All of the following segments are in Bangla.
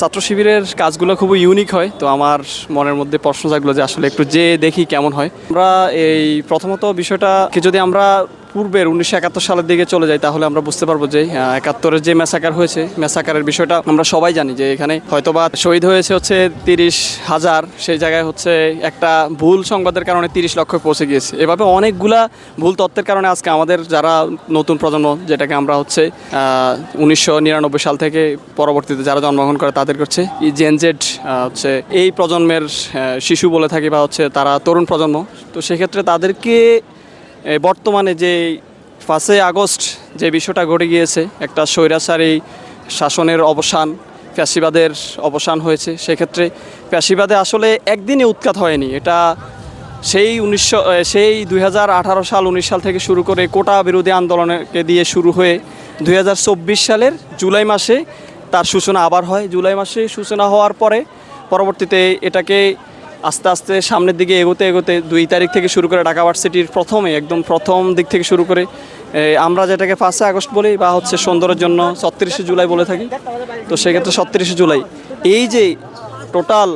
ছাত্র শিবিরের কাজগুলো খুবই ইউনিক হয়, তো আমার মনের মধ্যে প্রশ্ন জাগলো যে আসলে একটু যে দেখি কেমন হয়। আমরা এই প্রথমত বিষয়টাকে যদি আমরা পূর্বের উনিশশো একাত্তর সালের দিকে চলে যাই তাহলে আমরা বুঝতে পারব যে একাত্তরের যে মেসাকার হয়েছে মেসাকারের বিষয়টা আমরা সবাই জানি যে এখানে হয়তোবা শহীদ হয়েছে হচ্ছে তিরিশ হাজার, সেই জায়গায় হচ্ছে একটা ভুল সংবাদের কারণে তিরিশ লক্ষ পৌঁছে গিয়েছে। এভাবে অনেকগুলা ভুল তথ্যের কারণে আজকে আমাদের যারা নতুন প্রজন্ম, যেটাকে আমরা হচ্ছে উনিশশো নিরানব্বই সাল থেকে পরবর্তীতে যারা জন্মগ্রহণ করে, তাদের হচ্ছে জেনজেড হচ্ছে এই প্রজন্মের শিশু বলে থাকি বা হচ্ছে তারা তরুণ প্রজন্ম, তো সেক্ষেত্রে তাদেরকে বর্তমানে যে পাঁচই আগস্ট যে বিষয়টা ঘটে গিয়েছে, একটা স্বৈরাচারী শাসনের অবসান, ফ্যাসিবাদের অবসান হয়েছে, সেক্ষেত্রে ফ্যাসিবাদে আসলে একদিনে উৎখাত হয়নি। এটা সেই উনিশশো সেই দুই হাজার আঠারো সাল, উনিশ সাল থেকে শুরু করে কোটা বিরোধী আন্দোলনকে দিয়ে শুরু হয়ে দু হাজার চব্বিশ সালের জুলাই মাসে তার সূচনা আবার হয়। জুলাই মাসে সূচনা হওয়ার পরে পরবর্তীতে এটাকে আস্তে আস্তে সামনের দিকে এগোতে এগোতে দুই তারিখ থেকে শুরু করে ঢাকা ভার্সিটির প্রথমে, একদম প্রথম দিক থেকে শুরু করে আমরা যেটাকে পাঁচে আগস্ট বলি বা হচ্ছে সুন্দরের জন্য ছত্রিশে জুলাই বলে থাকি। তো সেক্ষেত্রে ছত্রিশে জুলাই। এই যে টোটাল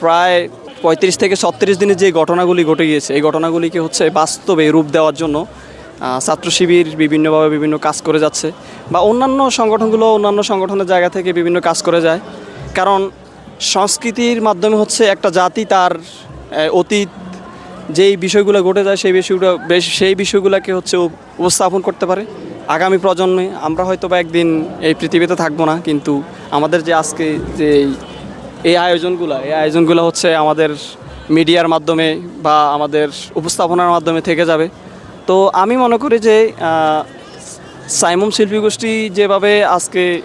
প্রায় পঁয়ত্রিশ থেকে ছত্রিশ দিনের যে ঘটনাগুলি ঘটে গিয়েছে, এই ঘটনাগুলিকে হচ্ছে বাস্তবে রূপ দেওয়ার জন্য ছাত্র শিবির বিভিন্নভাবে বিভিন্ন কাজ করে যাচ্ছে বা অন্যান্য সংগঠনগুলো অন্যান্য সংগঠনের জায়গা থেকে বিভিন্ন কাজ করে যায়। কারণ সংস্কৃতির মাধ্যমে হচ্ছে একটা জাতি তার অতীত যেই বিষয়গুলো ঘটে যায় সেই বিষয়গুলো বেশ সেই বিষয়গুলোকে হচ্ছে উপস্থাপন করতে পারে। আগামী প্রজন্মে আমরা হয়তো বা একদিন এই পৃথিবীতে থাকব না কিন্তু আমাদের যে আজকে যে এই- আয়োজনগুলো এই আয়োজনগুলো হচ্ছে আমাদের মিডিয়ার মাধ্যমে বা আমাদের উপস্থাপনার মাধ্যমে থেকে যাবে। তো আমি মনে করি যে আহ, সাইমন শিল্পী গোষ্ঠী যেভাবে আজকে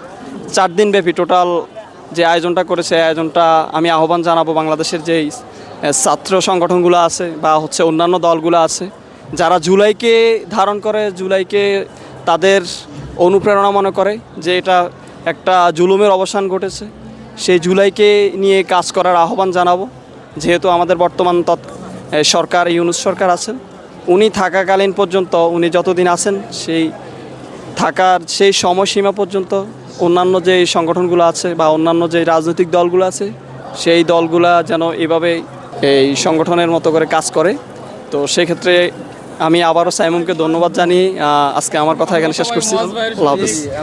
চার দিন ব্যাপী টোটাল যে আয়োজনটা করেছে আয়োজনটা আমি আহ্বান জানাব বাংলাদেশের যেই ছাত্র সংগঠনগুলো আছে বা হচ্ছে অন্যান্য দলগুলো আছে, যারা জুলাইকে ধারণ করে, জুলাইকে তাদের অনুপ্রেরণা মনে করে যে এটা একটা জুলুমের অবসান ঘটেছে, সেই জুলাইকে নিয়ে কাজ করার আহ্বান জানাব। যেহেতু আমাদের বর্তমান তৎ সরকার ইউনুস সরকার আছেন, উনি থাকাকালীন পর্যন্ত, উনি যতদিন আছেন, সেই থাকার সেই সময়সীমা পর্যন্ত অন্যান্য যে সংগঠনগুলো আছে বা অন্যান্য যে রাজনৈতিক দলগুলো আছে সেই দলগুলা যেন এভাবে এই সংগঠনের মতো করে কাজ করে। তো সেক্ষেত্রে আমি আবারও সাইমুমকে ধন্যবাদ জানিয়ে আজকে আমার কথা এখানে শেষ করছি। আল্লাহ হাফিজ।